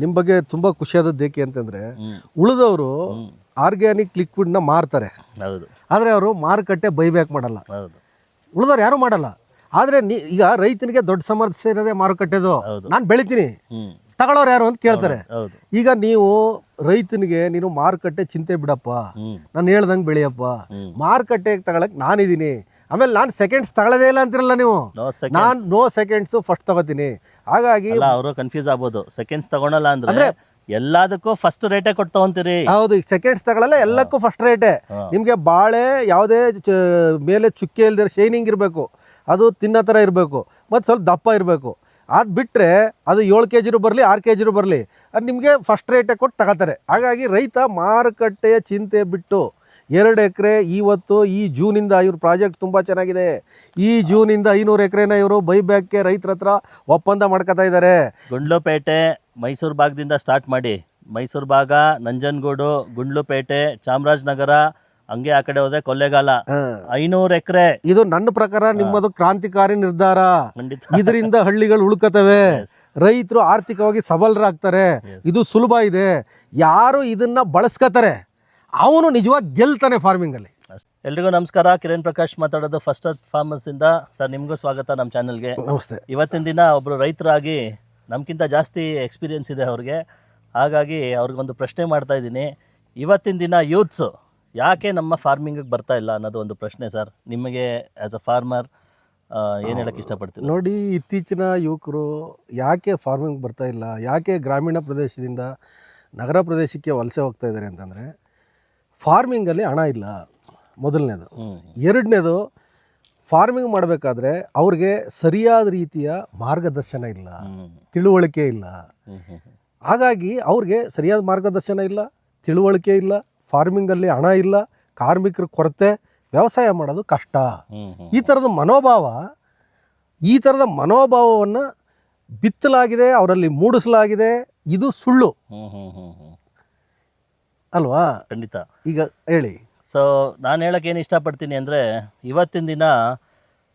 ನಿಮ್ಮ ಬಗ್ಗೆ ತುಂಬಾ ಖುಷಿಯಾದದ್ದು ಏಕೆ ಅಂತಂದ್ರೆ ಉಳಿದವರು ಆರ್ಗ್ಯಾನಿಕ್ ಲಿಕ್ವಿಡ್ನ ಮಾರ್ತಾರೆ. ಹೌದು. ಆದರೆ ಅವರು ಮಾರುಕಟ್ಟೆ ಬೈಬ್ಯಾಕ್ ಮಾಡಲ್ಲ. ಹೌದು. ಉಳಿದವ್ರು ಯಾರು ಮಾಡಲ್ಲ. ಆದ್ರೆ ನೀ ಈಗ ರೈತನಿಗೆ ದೊಡ್ಡ ಸಮಸ್ಯೆ ಇರೋದೇ ಮಾರುಕಟ್ಟೆದು. ನಾನು ಬೆಳಿತೀನಿ. ತಗೊಳ್ಳೋರು ಯಾರು ಅಂತ ಕೇಳ್ತಾರೆ. ಈಗ ನೀವು ರೈತನಿಗೆ ನೀನು ಮಾರುಕಟ್ಟೆ ಚಿಂತೆ ಬಿಡಪ್ಪ. ನಾನು ಹೇಳ್ದಂಗೆ ಬೆಳೆಯಪ್ಪ. ಮಾರುಕಟ್ಟೆಗೆ ತಗೊಳಕ್ ನಾನಿದ್ದೀನಿ. ಆಮೇಲೆ ನಾನು ಸೆಕೆಂಡ್ಸ್ ತಗೊಳ್ಳೋದೇ ಇಲ್ಲ ಅಂತಿರಲ್ಲ ನೀವು? ನೋ ನಾನು ನೋ ಸೆಕೆಂಡ್ಸು ಫಸ್ಟ್ ತಗೋತೀನಿ. ಹಾಗಾಗಿ ಅಲ್ಲ ಅವರು ಕನ್ಫ್ಯೂಸ್ ಆಗ್ಬೋದು. ಸೆಕೆಂಡ್ಸ್ ತಗೊಳಲ್ಲ ಅಂದ್ರೆ ಎಲ್ಲದಕ್ಕೂ ಫಸ್ಟ್ ರೇಟೇ ಕೊಟ್ಟು ತಗೊಂತೀರಿ. ಹೌದು ಈಗ ಸೆಕೆಂಡ್ಸ್ ತಗೊಳ್ಳಲ್ಲ ಎಲ್ಲಕ್ಕೂ ಫಸ್ಟ್ ರೇಟೇ. ನಿಮಗೆ ಬಾಳೆ ಯಾವುದೇ ಮೇಲೆ ಚುಕ್ಕೆ ಇಲ್ದಿರ ಶೈನಿಂಗ್ ಇರಬೇಕು. ಅದು ತಿನ್ನೋ ಥರ ಇರಬೇಕು. ಮತ್ತು ಸ್ವಲ್ಪ ದಪ್ಪ ಇರಬೇಕು. ಅದು ಬಿಟ್ಟರೆ ಅದು ಏಳು ಕೆ ಜಿರು ಬರಲಿ ಆರು ಕೆ ಜಿರು ಬರಲಿ ಅದು ನಿಮಗೆ ಫಸ್ಟ್ ರೇಟೇ ಕೊಟ್ಟು ತಗೋತಾರೆ. ಹಾಗಾಗಿ ರೈತ ಮಾರುಕಟ್ಟೆಯ ಚಿಂತೆ ಬಿಟ್ಟು ಎರಡು ಎಕರೆ ಇವತ್ತು ಈ ಜೂನಿಂದ ಇವ್ರ ಪ್ರಾಜೆಕ್ಟ್ ತುಂಬ ಚೆನ್ನಾಗಿದೆ. ಈ ಜೂನಿಂದ ಐನೂರು ಎಕರೆನ ಇವರು ಬೈಬ್ಯಾಕ್ಗೆ ರೈತರ ಹತ್ರ ಒಪ್ಪಂದ ಮಾಡ್ಕೊತಾ ಇದ್ದಾರೆ ಗುಂಡ್ಲುಪೇಟೆ ಮೈಸೂರು ಭಾಗದಿಂದ ಸ್ಟಾರ್ಟ್ ಮಾಡಿ. ಮೈಸೂರು ಭಾಗ ನಂಜನಗೂಡು ಗುಂಡ್ಲುಪೇಟೆ ಚಾಮರಾಜನಗರ ಹಂಗೆ ಆ ಕಡೆ ಹೋದ್ರೆ ಕೊಳ್ಳೇಗಾಲ ಐನೂರು ಎಕರೆ. ಇದು ನನ್ನ ಪ್ರಕಾರ ನಿಮ್ಮದು ಕ್ರಾಂತಿಕಾರಿ ನಿರ್ಧಾರ. ಇದರಿಂದ ಹಳ್ಳಿಗಳು ಉಳ್ಕತವೆ. ರೈತರು ಆರ್ಥಿಕವಾಗಿ ಸಬಲರಾಗ್ತಾರೆ. ಇದು ಸುಲಭ ಇದೆ. ಯಾರು ಇದನ್ನ ಬಳಸ್ಕೋತಾರೆ? ಅವನು ನಿಜವಾಗಿ ಗೆಲ್ತಾನೆ ಫಾರ್ಮಿಂಗ್ ಅಲ್ಲಿ. ಅಷ್ಟೇ. ಎಲ್ರಿಗೂ ನಮಸ್ಕಾರ. ಕಿರಣ್ ಪ್ರಕಾಶ್ ಮಾತಾಡೋದು ಫಸ್ಟ್ ಅರ್ತ್ ಫಾರ್ಮರ್ಸ್ ಇಂದ. ಸರ್ ನಿಮಗೂ ಸ್ವಾಗತ ನಮ್ಮ ಚಾನಲ್ಗೆ. ನಮಸ್ತೆ. ಇವತ್ತಿನ ದಿನ ಒಬ್ಬರು ರೈತರಾಗಿ ನಮಗಿಂತ ಜಾಸ್ತಿ ಎಕ್ಸ್ಪೀರಿಯನ್ಸ್ ಇದೆ ಅವ್ರಿಗೆ. ಹಾಗಾಗಿ ಅವ್ರಿಗೊಂದು ಪ್ರಶ್ನೆ ಮಾಡ್ತಾ ಇದ್ದೀನಿ. ಇವತ್ತಿನ ದಿನ ಯೂತ್ಸು ಯಾಕೆ ನಮ್ಮ ಫಾರ್ಮಿಂಗಿಗೆ ಬರ್ತಾ ಇಲ್ಲ ಅನ್ನೋದು ಒಂದು ಪ್ರಶ್ನೆ ಸರ್. ನಿಮಗೆ ಆ್ಯಸ್ ಅ ಫಾರ್ಮರ್ ಏನು ಹೇಳಕ್ಕೆ ಇಷ್ಟಪಡ್ತೀನಿ ನೋಡಿ ಇತ್ತೀಚಿನ ಯುವಕರು ಯಾಕೆ ಫಾರ್ಮಿಂಗ್ ಬರ್ತಾ ಇಲ್ಲ ಯಾಕೆ ಗ್ರಾಮೀಣ ಪ್ರದೇಶದಿಂದ ನಗರ ಪ್ರದೇಶಕ್ಕೆ ವಲಸೆ ಹೋಗ್ತಾ ಇದ್ದಾರೆ ಅಂತಂದರೆ ಫಾರ್ಮಿಂಗಲ್ಲಿ ಹಣ ಇಲ್ಲ. ಮೊದಲನೇದು. ಎರಡನೇದು ಫಾರ್ಮಿಂಗ್ ಮಾಡಬೇಕಾದ್ರೆ ಅವ್ರಿಗೆ ಸರಿಯಾದ ರೀತಿಯ ಮಾರ್ಗದರ್ಶನ ಇಲ್ಲ. ತಿಳುವಳಿಕೆ ಇಲ್ಲ. ಹಾಗಾಗಿ ಅವ್ರಿಗೆ ಸರಿಯಾದ ಮಾರ್ಗದರ್ಶನ ಇಲ್ಲ ತಿಳುವಳಿಕೆ ಇಲ್ಲ ಫಾರ್ಮಿಂಗಲ್ಲಿ ಹಣ ಇಲ್ಲ ಕಾರ್ಮಿಕರ ಕೊರತೆ ವ್ಯವಸಾಯ ಮಾಡೋದು ಕಷ್ಟ. ಈ ಥರದ ಮನೋಭಾವ ಈ ಥರದ ಮನೋಭಾವವನ್ನು ಬಿತ್ತಲಾಗಿದೆ ಅವರಲ್ಲಿ ಮೂಡಿಸಲಾಗಿದೆ ಇದು ಸುಳ್ಳು. ಅಲ್ವಾ? ಖಂಡಿತ. ಈಗ ಹೇಳಿ. ಸೊ ನಾನು ಹೇಳಕ್ಕೆ ಏನು ಇಷ್ಟಪಡ್ತೀನಿ ಅಂದರೆ ಇವತ್ತಿನ ದಿನ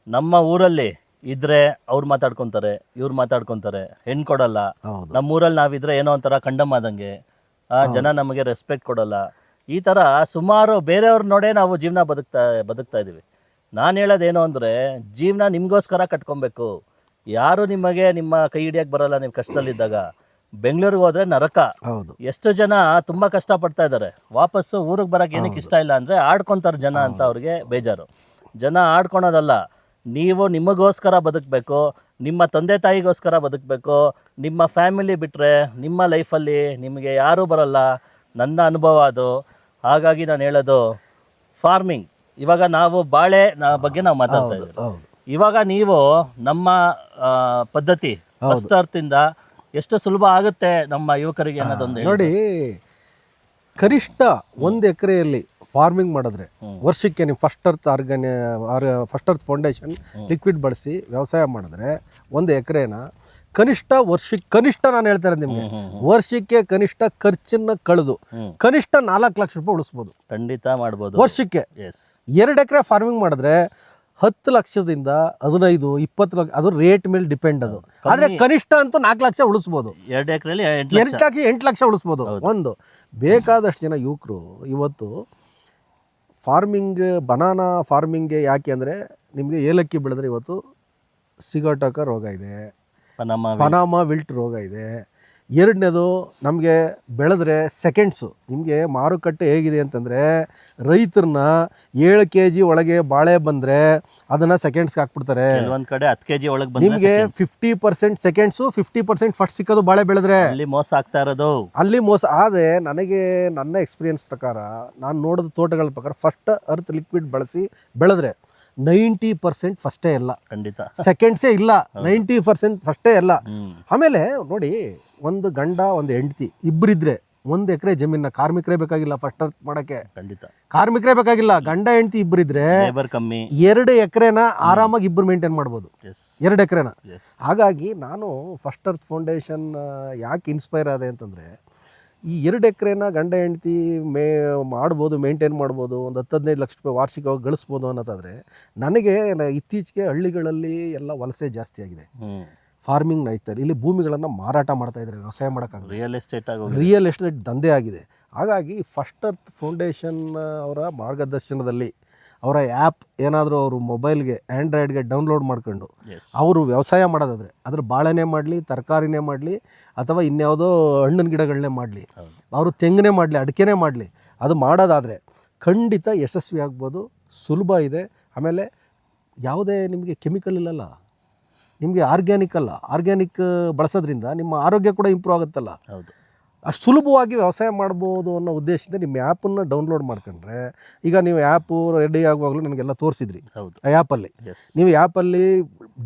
ನಮ್ಮ ಊರಲ್ಲಿ ಇದ್ರೆ ಅವ್ರು ಮಾತಾಡ್ಕೊತಾರೆ ಇವ್ರು ಮಾತಾಡ್ಕೊತಾರೆ. ಹೆಣ್ಣು ಕೊಡಲ್ಲ. ನಮ್ಮ ಊರಲ್ಲಿ ನಾವಿದ್ರೆ ಏನೋ ಒಂಥರ ಕಂಡಮ್ ಆದಂಗೆ. ಆ, ಜನ ನಮಗೆ ರೆಸ್ಪೆಕ್ಟ್ ಕೊಡಲ್ಲ. ಈ ಥರ ಸುಮಾರು ಬೇರೆಯವ್ರ ನೋಡೇ ನಾವು ಜೀವನ ಬದುಕ್ತಾ ಬದುಕ್ತಾ ಇದ್ದೀವಿ. ನಾನು ಹೇಳೋದೇನು ಅಂದರೆ ಜೀವನ ನಿಮಗೋಸ್ಕರ ಕಟ್ಕೊಬೇಕು. ಯಾರು ನಿಮಗೆ ನಿಮ್ಮ ಕೈ ಹಿಡಿಯಕ್ಕೆ ಬರಲ್ಲ ನೀವು ಕಷ್ಟದಲ್ಲಿದ್ದಾಗ. ಬೆಂಗಳೂರಿಗೆ ಹೋದ್ರೆ ನರಕ. ಹೌದು. ಎಷ್ಟು ಜನ ತುಂಬಾ ಕಷ್ಟ ಪಡ್ತಾ ಇದ್ದಾರೆ. ವಾಪಸ್ಸು ಊರಿಗೆ ಬರಕ್ಕೆ ಏನಕ್ಕೆ ಇಷ್ಟ ಇಲ್ಲ ಅಂದ್ರೆ ಆಡ್ಕೊತಾರೆ ಜನ ಅಂತ ಅವ್ರಿಗೆ ಬೇಜಾರು. ಜನ ಆಡ್ಕೊಳೋದಲ್ಲ. ನೀವು ನಿಮಗೋಸ್ಕರ ಬದುಕಬೇಕು ನಿಮ್ಮ ತಂದೆ ತಾಯಿಗೋಸ್ಕರ ಬದುಕಬೇಕು ನಿಮ್ಮ ಫ್ಯಾಮಿಲಿ ಬಿಟ್ಟರೆ ನಿಮ್ಮ ಲೈಫಲ್ಲಿ ನಿಮಗೆ ಯಾರೂ ಬರಲ್ಲ. ನನ್ನ ಅನುಭವ ಅದು. ಹಾಗಾಗಿ ನಾನು ಹೇಳೋದು ಫಾರ್ಮಿಂಗ್ ಇವಾಗ ನಾವು ಬಾಳೆ ನ- ಬಗ್ಗೆ ನಾವು ಮಾತಾಡ್ತಾ ಇದ್ದೀವಿ. ಇವಾಗ ನೀವು ನಮ್ಮ ಆ, ಪದ್ಧತಿ ಫಸ್ಟ್ ಅರ್ಥಿಂದ ಎಷ್ಟು ಸುಲಭ ಆಗುತ್ತೆ ನಮ್ಮ ಯುವಕರಿಗೆ ಅನ್ನೋದೊಂದು ಹೇಳಿ ನೋಡಿ ಕನಿಷ್ಠ ಒಂದು ಎಕರೆಯಲ್ಲಿ ಫಾರ್ಮಿಂಗ್ ಮಾಡಿದ್ರೆ ವರ್ಷಕ್ಕೆ ನೀವು ಫಸ್ಟ್ ಅರ್ತ್ ಆರ್ಗನಿ ಫಸ್ಟ್ ಅರ್ತ್ ಫೌಂಡೇಶನ್ ಲಿಕ್ವಿಡ್ ಬಳಸಿ ವ್ಯವಸಾಯ ಮಾಡಿದ್ರೆ ಒಂದು ಎಕರೆನ ಕನಿಷ್ಠ ವರ್ಷಕ್ಕೆ ಕನಿಷ್ಠ ನಾನು ಹೇಳ್ತಾರೆ ನಿಮಗೆ. ವರ್ಷಕ್ಕೆ ಕನಿಷ್ಠ ಖರ್ಚನ್ನ ಕಳೆದು ಕನಿಷ್ಠ ನಾಲ್ಕು ಲಕ್ಷ ರೂಪಾಯಿ ಉಳಿಸ್ಬೋದು. ಖಂಡಿತ ಮಾಡ್ಬೋದು. ವರ್ಷಕ್ಕೆ ಎಸ್ ಎರಡು ಎಕರೆ ಫಾರ್ಮಿಂಗ್ ಮಾಡಿದ್ರೆ ಹತ್ತು ಲಕ್ಷದಿಂದ ಹದಿನೈದು ಇಪ್ಪತ್ತು ಲಕ್ಷ ಅದು ರೇಟ್ ಮೇಲೆ ಡಿಪೆಂಡ್ ಅದು. ಆದ್ರೆ ಕನಿಷ್ಠ ಅಂತೂ ನಾಲ್ಕು ಲಕ್ಷ ಉಳಿಸ್ಬೋದು. ಎರಡು ಎಕರೆಲಿ ಎಂಟು ಲಕ್ಷ. ಎಂಟು ಲಕ್ಷ ಉಳಿಸ್ಬೋದು. ಒಂದು ಬೇಕಾದಷ್ಟು ಜನ ಯುವಕರು ಇವತ್ತು ಫಾರ್ಮಿಂಗ್ ಬನಾನಾ ಫಾರ್ಮಿಂಗ್ಗೆ ಯಾಕೆ ಅಂದರೆ ನಿಮಗೆ ಏಲಕ್ಕಿ ಬೆಳೆದ್ರೆ ಇವತ್ತು ಸಿಗೋಟಕ ರೋಗ ಇದೆ. ಬನಾಮ ಪನಾಮ ವಿಲ್ಟ್ ರೋಗ ಇದೆ. ಎರಡನೇದು ನಮಗೆ ಬೆಳೆದ್ರೆ ಸೆಕೆಂಡ್ಸು ನಿಮಗೆ ಮಾರುಕಟ್ಟೆ ಹೇಗಿದೆ ಅಂತಂದರೆ ರೈತರನ್ನ ಏಳು ಕೆ ಜಿ ಒಳಗೆ ಬಾಳೆ ಬಂದರೆ ಅದನ್ನು ಸೆಕೆಂಡ್ಸ್ಗೆ ಹಾಕ್ಬಿಡ್ತಾರೆ. ಒಂದು ಕಡೆ ಹತ್ತು ಕೆ ಜಿ ಒಳಗೆ ಬಂದು ನಿಮಗೆ fifty percent seconds fifty percent first ಸಿಕ್ಕೋದು ಬಾಳೆ ಬೆಳೆದ್ರೆ. ಅಲ್ಲಿ ಮೋಸ ಆಗ್ತಾ ಇರೋದು. ಅಲ್ಲಿ ಮೋಸ. ಆದರೆ ನನಗೆ ನನ್ನ ಎಕ್ಸ್ಪೀರಿಯನ್ಸ್ ಪ್ರಕಾರ ನಾನು ನೋಡಿದ ತೋಟಗಳ ಪ್ರಕಾರ ಫಸ್ಟ್ ಅರ್ತ್ ಲಿಕ್ವಿಡ್ ಬಳಸಿ ಬೆಳೆದ್ರೆ. ನೈಂಟಿ ಪರ್ಸೆಂಟ್ ಫಸ್ಟೇ ಇಲ್ಲ. ಖಂಡಿತ. ಸೆಕೆಂಡ್ಸೇ ಇಲ್ಲ. ನೈಂಟಿ ಪರ್ಸೆಂಟ್ ಫಸ್ಟೇ ಇಲ್ಲ. ಆಮೇಲೆ ನೋಡಿ ಒಂದು ಗಂಡ ಒಂದು ಹೆಂಡತಿ ಇಬ್ಬರಿದ್ರೆ ಒಂದು ಎಕರೆ ಜಮೀನ ಕಾರ್ಮಿಕರೇ ಬೇಕಾಗಿಲ್ಲ ಫಸ್ಟ್ ಅರ್ತ್ ಮಾಡಕ್ಕೆ. ಖಂಡಿತ. ಕಾರ್ಮಿಕರೇ ಬೇಕಾಗಿಲ್ಲ. ಗಂಡ ಹೆಂಡತಿ ಇಬ್ಬರಿದ್ರೆ ಲೇಬರ್ ಕಮ್ಮಿ. ಎರಡು ಎಕರೆನ ಆರಾಮಾಗಿ ಇಬ್ಬರು ಮೇಂಟೈನ್ ಮಾಡ್ಬೋದು. ಎರಡು ಎಕರೆನ. ಹಾಗಾಗಿ ನಾನು ಫಸ್ಟ್ ಅರ್ತ್ ಫೌಂಡೇಶನ್ ಯಾಕೆ ಇನ್ಸ್ಪೈರ್ ಆದೆ ಅಂತಂದರೆ ಈ ಎರಡು ಎಕರೆನ ಗಂಡ ಹೆಂಡತಿ ಮೇ ಮಾಡ್ಬೋದು ಮೇಂಟೈನ್ ಮಾಡ್ಬೋದು ಒಂದು ಹತ್ತು ಹದಿನೈದು ಲಕ್ಷ ರೂಪಾಯಿ ವಾರ್ಷಿಕವಾಗಿ ಗಳಿಸ್ಬೋದು ಅನ್ನೋದಾದರೆ ನನಗೆ ಇತ್ತೀಚೆಗೆ ಹಳ್ಳಿಗಳಲ್ಲಿ ಎಲ್ಲ ವಲಸೆ ಜಾಸ್ತಿ ಆಗಿದೆ. ಫಾರ್ಮಿಂಗ್ ನಡೀತಾರೆ ಇಲ್ಲಿ ಭೂಮಿಗಳನ್ನು ಮಾರಾಟ ಮಾಡ್ತಾ ಇದ್ದಾರೆ ವ್ಯವಸಾಯ ಮಾಡೋಕ್ಕಾಗಲ್ಲ ರಿಯಲ್ ಎಸ್ಟೇಟ್ ಆಗೋದು ರಿಯಲ್ ಎಸ್ಟೇಟ್ ದಂಧೆ ಆಗಿದೆ. ಹಾಗಾಗಿ ಫಸ್ಟ್ ಅರ್ತ್ ಫೌಂಡೇಶನ್ ಅವರ ಮಾರ್ಗದರ್ಶನದಲ್ಲಿ ಅವರ ಆ್ಯಪ್ ಏನಾದರೂ ಅವರು ಮೊಬೈಲ್ಗೆ ಆ್ಯಂಡ್ರಾಯ್ಡ್ಗೆ ಡೌನ್ಲೋಡ್ ಮಾಡ್ಕೊಂಡು ಅವರು ವ್ಯವಸಾಯ ಮಾಡೋದಾದರೆ ಅದ್ರ ಬಾಳೆನೇ ಮಾಡಲಿ ತರಕಾರಿನೇ ಮಾಡಲಿ ಅಥವಾ ಇನ್ಯಾವುದೋ ಹಣ್ಣಿನ ಗಿಡಗಳನ್ನೇ ಮಾಡಲಿ ಅವರು ತೆಂಗನೇ ಮಾಡಲಿ ಅಡಿಕೆನೇ ಮಾಡಲಿ ಅದು ಮಾಡೋದಾದರೆ ಖಂಡಿತ ಯಶಸ್ವಿ ಆಗ್ಬೋದು ಸುಲಭ ಇದೆ. ಆಮೇಲೆ ಯಾವುದೇ ನಿಮಗೆ ಕೆಮಿಕಲ್ ಇಲ್ಲಲ್ಲ ನಿಮಗೆ ಆರ್ಗ್ಯಾನಿಕ್ ಅಲ್ಲ ಆರ್ಗ್ಯಾನಿಕ್ ಬಳಸೋದ್ರಿಂದ ನಿಮ್ಮ ಆರೋಗ್ಯ ಕೂಡ ಇಂಪ್ರೂವ್ ಆಗುತ್ತಲ್ಲ. ಹೌದು. ಅಷ್ಟು ಸುಲಭವಾಗಿ ವ್ಯವಸಾಯ ಮಾಡ್ಬೋದು ಅನ್ನೋ ಉದ್ದೇಶದಿಂದ ನಿಮ್ಮ ಆ್ಯಪನ್ನು ಡೌನ್ಲೋಡ್ ಮಾಡ್ಕೊಂಡ್ರೆ ಈಗ ನೀವು ಆ್ಯಪು ರೆಡಿ ಆಗುವಾಗಲೂ ನನಗೆಲ್ಲ ತೋರಿಸಿದ್ರಿ. ಹೌದು. ಆ ಆ್ಯಪಲ್ಲಿ. ನೀವು ಆ್ಯಪಲ್ಲಿ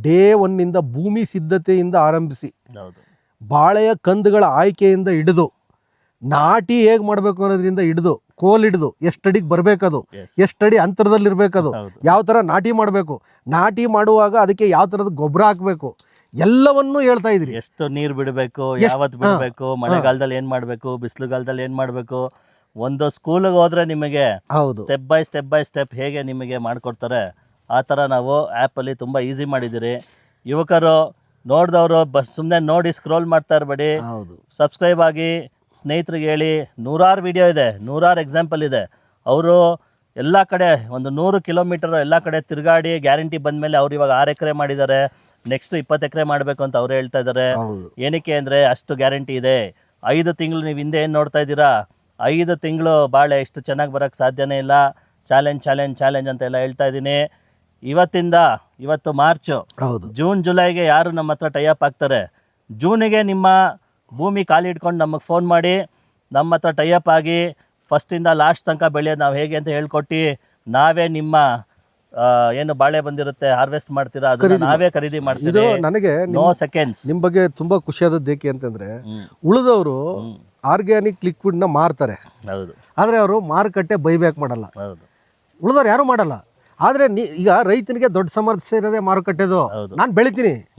ಡೇ ಒನ್ನಿಂದ ಭೂಮಿ ಸಿದ್ಧತೆಯಿಂದ ಆರಂಭಿಸಿ. ಹೌದು. ಬಾಳೆಯ ಕಂದುಗಳ ಆಯ್ಕೆಯಿಂದ ಹಿಡಿದು ನಾಟಿ ಹೇಗೆ ಮಾಡಬೇಕು ಅನ್ನೋದ್ರಿಂದ ಹಿಡಿದು ಕೋಲ್ ಹಿಡಿದು ಎಷ್ಟಡಿಗೆ ಬರಬೇಕದು ಎಷ್ಟು ಅಡಿ ಅಂತರದಲ್ಲಿರಬೇಕದು ಯಾವ ಥರ ನಾಟಿ ಮಾಡಬೇಕು ನಾಟಿ ಮಾಡುವಾಗ ಅದಕ್ಕೆ ಯಾವ ಥರದ ಗೊಬ್ಬರ ಹಾಕಬೇಕು ಎಲ್ಲವನ್ನೂ ಹೇಳ್ತಾ ಇದ್ರಿ ಎಷ್ಟು ನೀರ್ ಬಿಡಬೇಕು ಯಾವತ್ತು ಯಾವತ್ ಬಿಡಬೇಕು ಮಳೆಗಾಲದಲ್ಲಿ ಏನ್ ಮಾಡ್ಬೇಕು ಬಿಸಿಲುಗಾಲದಲ್ಲಿ ಏನ್ ಮಾಡ್ಬೇಕು ಒಂದು ಸ್ಕೂಲಿಗೆ ಹೋದ್ರೆ ನಿಮಗೆ ಹೌದು. Step by step by step ಹೇಗೆ ನಿಮಗೆ ಮಾಡಿಕೊಡ್ತಾರೆ ಆ ಥರ ನಾವು ಆ್ಯಪಲ್ಲಿ ತುಂಬ ಈಸಿ ಮಾಡಿದ್ದೀರಿ. ಯುವಕರು ನೋಡಿದವರು ಬಸ್ ಸುಮ್ಮನೆ ನೋಡಿ ಸ್ಕ್ರೋಲ್ ಮಾಡ್ತಾ ಇರಬೇಡಿ. ಹೌದು. ಸಬ್ಸ್ಕ್ರೈಬ್ ಆಗಿ ಸ್ನೇಹಿತರಿಗೆ ಹೇಳಿ ನೂರಾರು ವಿಡಿಯೋ ಇದೆ ನೂರಾರು ಎಕ್ಸಾಂಪಲ್ ಇದೆ. ಅವರು ಎಲ್ಲ ಕಡೆ ಒಂದು ನೂರು ಕಿಲೋಮೀಟರ್ ಎಲ್ಲ ಕಡೆ ತಿರುಗಾಡಿ ಗ್ಯಾರಂಟಿ ಬಂದಮೇಲೆ ಅವ್ರು ಇವಾಗ ಆರು ಎಕರೆ ಮಾಡಿದ್ದಾರೆ. ನೆಕ್ಸ್ಟ್ ಇಪ್ಪತ್ತು ಎಕರೆ ಮಾಡಬೇಕು ಅಂತ ಅವ್ರು ಹೇಳ್ತಾ ಇದ್ದಾರೆ ಹೌದು. ಏನಕ್ಕೆ ಅಂದರೆ ಅಷ್ಟು ಗ್ಯಾರಂಟಿ ಇದೆ. ಐದು ತಿಂಗಳು ನೀವು ಹಿಂದೆ ಏನು ನೋಡ್ತಾ ಇದ್ದೀರಾ? ಐದು ತಿಂಗಳು ಬಾಳೆ ಇಷ್ಟು ಚೆನ್ನಾಗಿ ಬರೋಕ್ಕೆ ಸಾಧ್ಯನೇ ಇಲ್ಲ. ಚಾಲೆಂಜ್ ಚಾಲೆಂಜ್ ಚಾಲೆಂಜ್ ಅಂತ ಎಲ್ಲ ಹೇಳ್ತಾ ಇದ್ದೀನಿ. ಇವತ್ತಿಂದ ಇವತ್ತು ಮಾರ್ಚು ಹೌದು. ಜೂನ್ ಜುಲೈಗೆ ಯಾರು ನಮ್ಮ ಹತ್ರ ಟೈಅಪ್ ಆಗ್ತಾರೆ? ಜೂನಿಗೆ ನಿಮ್ಮ ಭೂಮಿ ಖಾಲಿ ಇಟ್ಕೊಂಡು ನಮಗೆ ಫೋನ್ ಮಾಡಿ. ನಮ್ಮ ಹತ್ರ ಟೈಅಪ್ ಆಗಿ ಫಸ್ಟಿಂದ ಲಾಸ್ಟ್ ತನಕ ಬೆಳೆಯೋದು ನಾವು ಹೇಗೆ ಅಂತ ಹೇಳ್ಕೊಟ್ಟು ನಾವೇ ನಿಮ್ಮ ಏನು ಬಾಳೆ ಬಂದಿರುತ್ತೆ ಹಾರ್ವೆಸ್ಟ್ ಮಾಡ್ತೀರಾ ಅದನ್ನ ನಾವೇ ಖರೀದಿ ಮಾಡ್ತೀವಿ ನನಗೆ ನೋ ಸೆಕೆಂಡ್ಸ್ ನಿಮ್ಮ ಬಗ್ಗೆ ತುಂಬಾ ಖುಷಿಯಾದದ್ದು ಏಕೆ ಅಂತಂದ್ರೆ ಉಳಿದವರು ಆರ್ಗ್ಯಾನಿಕ್ನ ಮಾರ್ತಾರೆ. ಹೌದು. ಆದರೆ ಅವರು ಮಾರುಕಟ್ಟೆ ಬೈಬ್ಯಾಕ್ ಮಾಡಲ್ಲ. ಹೌದು. ಉಳಿದವ್ರು ಯಾರು ಮಾಡಲ್ಲ. ಆದ್ರೆ ಈಗ ರೈತನಿಗೆ ದೊಡ್ಡ ಸಮಸ್ಯೆ ಇರೋದೇ ಮಾರುಕಟ್ಟೆದು. ನಾನು ಬೆಳಿತೀನಿ.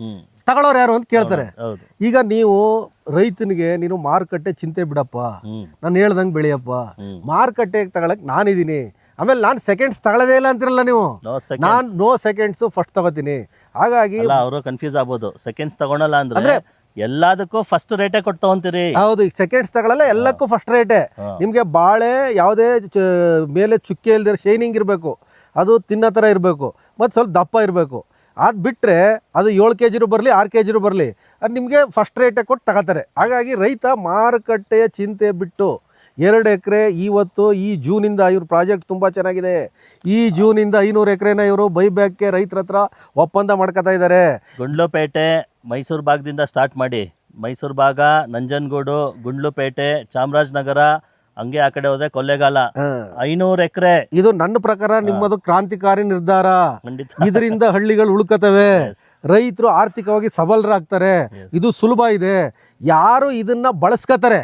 ತಗೊಳ್ಳೋರು ಯಾರು ಅಂತ ಕೇಳ್ತಾರೆ. ಈಗ ನೀವು ರೈತನಿಗೆ ನೀನು ಮಾರುಕಟ್ಟೆ ಚಿಂತೆ ಬಿಡಪ್ಪ. ನಾನು ಹೇಳ್ದಂಗೆ ಬೆಳೆಯಪ್ಪ. ಮಾರುಕಟ್ಟೆಗೆ ತಗೊಳಕ್ ನಾನಿದ್ದೀನಿ. ಆಮೇಲೆ ನಾನು ಸೆಕೆಂಡ್ಸ್ ತಗೊಳ್ಳೋದೇ ಇಲ್ಲ ಅಂತಿರಲ್ಲ ನೀವು. ನೋ ನಾನು ಸೆಕೆಂಡ್ಸ್ ನೋ ಸೆಕೆಂಡ್ಸು ಫಸ್ಟ್ ತಗೋತೀನಿ. ಹಾಗಾಗಿ ಅಲ್ಲ ಅವರು ಕನ್ಫ್ಯೂಸ್ ಆಗ್ಬೋದು. ಸೆಕೆಂಡ್ಸ್ ತಗೊಳಲ್ಲ ಅಂದ್ರೆ ಎಲ್ಲದಕ್ಕೂ ಫಸ್ಟ್ ರೇಟೇ ಕೊಟ್ಟು ತಗೊಂತೀರಿ ಹೌದು ಈಗ ಸೆಕೆಂಡ್ಸ್ ತಗೊಳ್ಳಲ್ಲ ಎಲ್ಲಕ್ಕೂ ಫಸ್ಟ್ ರೇಟೇ. ನಿಮಗೆ ಬಾಳೆ ಯಾವುದೇ ಚ- ಮೇಲೆ ಚುಕ್ಕೆ ಇಲ್ದಿರ ಶೈನಿಂಗ್ ಇರಬೇಕು. ಅದು ತಿನ್ನೋ ಥರ ಇರಬೇಕು. ಮತ್ತು ಸ್ವಲ್ಪ ದಪ್ಪ ಇರಬೇಕು. ಅದು ಬಿಟ್ಟರೆ ಅದು ಏಳು ಕೆ ಜಿರು ಬರಲಿ ಆರು ಕೆ ಜಿರು ಬರಲಿ. ಅದು ನಿಮಗೆ ಫಸ್ಟ್ ರೇಟೇ ಕೊಟ್ಟು ತಗೋತಾರೆ. ಹಾಗಾಗಿ ರೈತ ಮಾರುಕಟ್ಟೆಯ ಚಿಂತೆ ಬಿಟ್ಟು ಎರಡು ಎಕರೆ ಇವತ್ತು ಈ ಜೂನಿಂದ ಇವ್ರ ಪ್ರಾಜೆಕ್ಟ್ ತುಂಬ ಚೆನ್ನಾಗಿದೆ. ಈ ಜೂನಿಂದ ಐನೂರು ಎಕರೆನ ಇವರು ಬೈಬ್ಯಾಕ್ಗೆ ರೈತರ ಹತ್ರ ಒಪ್ಪಂದ ಮಾಡ್ಕೋತಾ ಇದ್ದಾರೆ ಗುಂಡ್ಲುಪೇಟೆ ಮೈಸೂರು ಭಾಗದಿಂದ ಸ್ಟಾರ್ಟ್ ಮಾಡಿ. ಮೈಸೂರು ಭಾಗ ನಂಜನಗೂಡು ಗುಂಡ್ಲುಪೇಟೆ ಚಾಮರಾಜನಗರ ಹಂಗೆ ಆ ಕಡೆ ಹೋದ್ರೆ ಕೊಳ್ಳೇಗಾಲ ಐನೂರು ಎಕರೆ. ಇದು ನನ್ನ ಪ್ರಕಾರ ನಿಮ್ಮದು ಕ್ರಾಂತಿಕಾರಿ ನಿರ್ಧಾರ. ಇದರಿಂದ ಹಳ್ಳಿಗಳು ಉಳ್ಕತವೆ ರೈತರು ಆರ್ಥಿಕವಾಗಿ ಸಬಲರಾಗ್ತಾರೆ. ಇದು ಸುಲಭ ಇದೆ. ಯಾರು ಇದನ್ನ ಬಳಸ್ಕತಾರೆ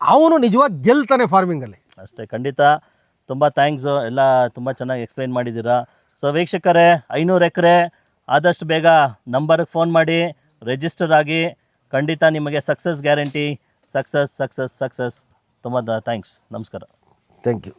ಅವನು ನಿಜವಾಗಿ ಗೆಲ್ತಾನೆ ಫಾರ್ಮಿಂಗಲ್ಲಿ ಅಷ್ಟೇ ಖಂಡಿತ. ತುಂಬ ಥ್ಯಾಂಕ್ಸು ಎಲ್ಲ ತುಂಬ ಚೆನ್ನಾಗಿ ಎಕ್ಸ್ಪ್ಲೈನ್ ಮಾಡಿದ್ದೀರಾ. ಸೊ ವೀಕ್ಷಕರೇ ಐನೂರು ಎಕರೆ ಆದಷ್ಟು ಬೇಗ ನಂಬರ್ಗೆ ಫೋನ್ ಮಾಡಿ ರಿಜಿಸ್ಟರ್ ಆಗಿ ಖಂಡಿತ ನಿಮಗೆ success guarantee success success success ತುಂಬ ಥ್ಯಾಂಕ್ಸ್ ನಮಸ್ಕಾರ. Thank you